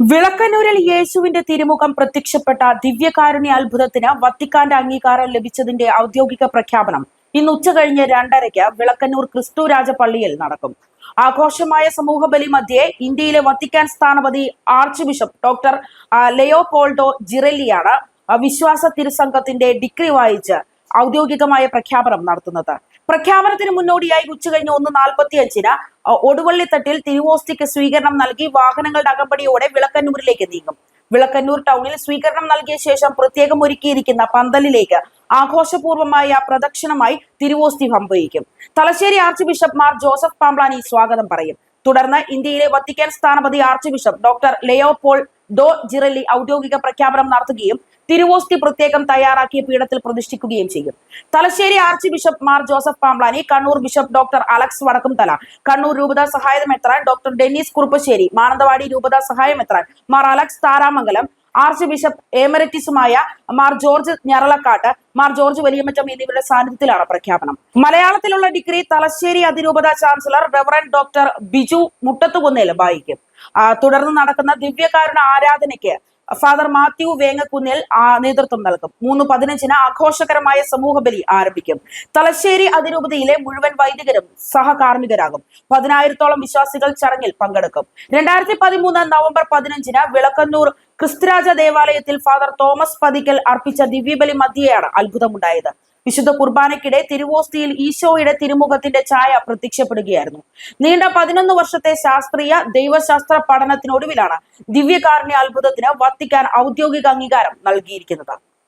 വിളക്കന്നൂരിൽ യേശുവിന്റെ തിരുമുഖം പ്രത്യക്ഷപ്പെട്ട ദിവ്യകാരുണ്യ അത്ഭുതത്തിന് വത്തിക്കാന്റെ അംഗീകാരം ലഭിച്ചതിന്റെ ഔദ്യോഗിക പ്രഖ്യാപനം ഇന്ന് ഉച്ച ഉച്ചകഴിഞ്ഞ് രണ്ടരയ്ക്ക് വിളക്കന്നൂർ ക്രിസ്തുരാജ പള്ളിയിൽ നടക്കും. ആഘോഷമായ സമൂഹ ബലി മധ്യേ ഇന്ത്യയിലെ വത്തിക്കാൻ സ്ഥാനപതി ആർച്ച് ബിഷപ്പ് ഡോക്ടർ ലെയോപോൾഡോ ജിറെല്ലിയാണ് വിശ്വാസ തിരുസംഘത്തിന്റെ ഡിഗ്രി വായിച്ച് ഔദ്യോഗികമായ പ്രഖ്യാപനം നടത്തുന്നത്. പ്രഖ്യാപനത്തിന് മുന്നോടിയായി ഉച്ചകഴിഞ്ഞ് ഒന്ന് അഞ്ചിന് ഒടുവള്ളിത്തട്ടിൽ തിരുവോസ്തിക്ക് സ്വീകരണം നൽകി വാഹനങ്ങളുടെ അകമ്പടിയോടെ വിളക്കന്നൂരിലേക്ക് നീങ്ങും. വിളക്കന്നൂർ ടൗണിൽ സ്വീകരണം നൽകിയ ശേഷം പ്രത്യേകം ഒരുക്കിയിരിക്കുന്ന പന്തലിലേക്ക് ആഘോഷപൂർവമായ പ്രദക്ഷിണമായി തിരുവോസ്തി സംഭവിക്കും. Thalassery archbishop Mar Joseph Pamplany സ്വാഗതം പറയും. തുടർന്ന് ഇന്ത്യയിലെ വത്തിക്കാൻ സ്ഥാനപതി archbishop doctor Leopoldo Girelli ഔദ്യോഗിക പ്രഖ്യാപനം നടത്തുകയും തിരുവോസ്തി പ്രത്യേകം തയ്യാറാക്കിയ പീഠത്തിൽ പ്രതിഷ്ഠിക്കുകയും ചെയ്യും. Thalassery archbishop Mar Joseph Pamplany Kannur bishop doctor Alex Vadakkumthala Kannur രൂപത സഹായമെത്രാൻ ഡോക്ടർ ഡെന്നീസ് കുറുപ്പശ്ശേരി മാനന്തവാടി രൂപത സഹായമെത്രാൻ Mar Alex Tharamangalam archbishop ഏമരറ്റിസുമായ മാർ ജോർജ് ഞറളക്കാട്ട് മാർ ജോർജ് വലിയമറ്റം എന്നിവരുടെ സാന്നിധ്യത്തിലാണ് പ്രഖ്യാപനം. മലയാളത്തിലുള്ള ഡിഗ്രി തലശ്ശേരി അതിരൂപത chancellor reverend doctor Biju Muttathukunnel വായിക്കും. തുടർന്ന് നടക്കുന്ന ദിവ്യകാരുണ ആരാധനയ്ക്ക് ഫാദർ മാത്യു വേങ്ങക്കുന്നിൽ നേതൃത്വം നൽകും. മൂന്ന് പതിനഞ്ചിന് ആഘോഷകരമായ സമൂഹബലി ആരംഭിക്കും. തലശ്ശേരി അതിരൂപതയിലെ മുഴുവൻ വൈദികരും സഹകാർമ്മികരാകും. പതിനായിരത്തോളം വിശ്വാസികൾ ചടങ്ങിൽ പങ്കെടുക്കും. രണ്ടായിരത്തി പതിമൂന്ന് നവംബർ പതിനഞ്ചിന് വിളക്കന്നൂർ ക്രിസ്തുരാജ ദേവാലയത്തിൽ ഫാദർ തോമസ് പതിക്കൽ അർപ്പിച്ച ദിവ്യബലി മധ്യയാണ് അത്ഭുതമുണ്ടായത്. വിശുദ്ധ കുർബാനയ്ക്കിടെ തിരുവോസ്തിയിൽ ഈശോയുടെ തിരുമുഖത്തിന്റെ ഛായ പ്രത്യക്ഷപ്പെടുകയായിരുന്നു. നീണ്ട പതിനൊന്ന് വർഷത്തെ ശാസ്ത്രീയ ദൈവശാസ്ത്ര പഠനത്തിനൊടുവിലാണ് ദിവ്യകാരുണ്യ അത്ഭുതത്തിന് വത്തിക്കാൻ ഔദ്യോഗിക അംഗീകാരം നൽകിയിരിക്കുന്നത്.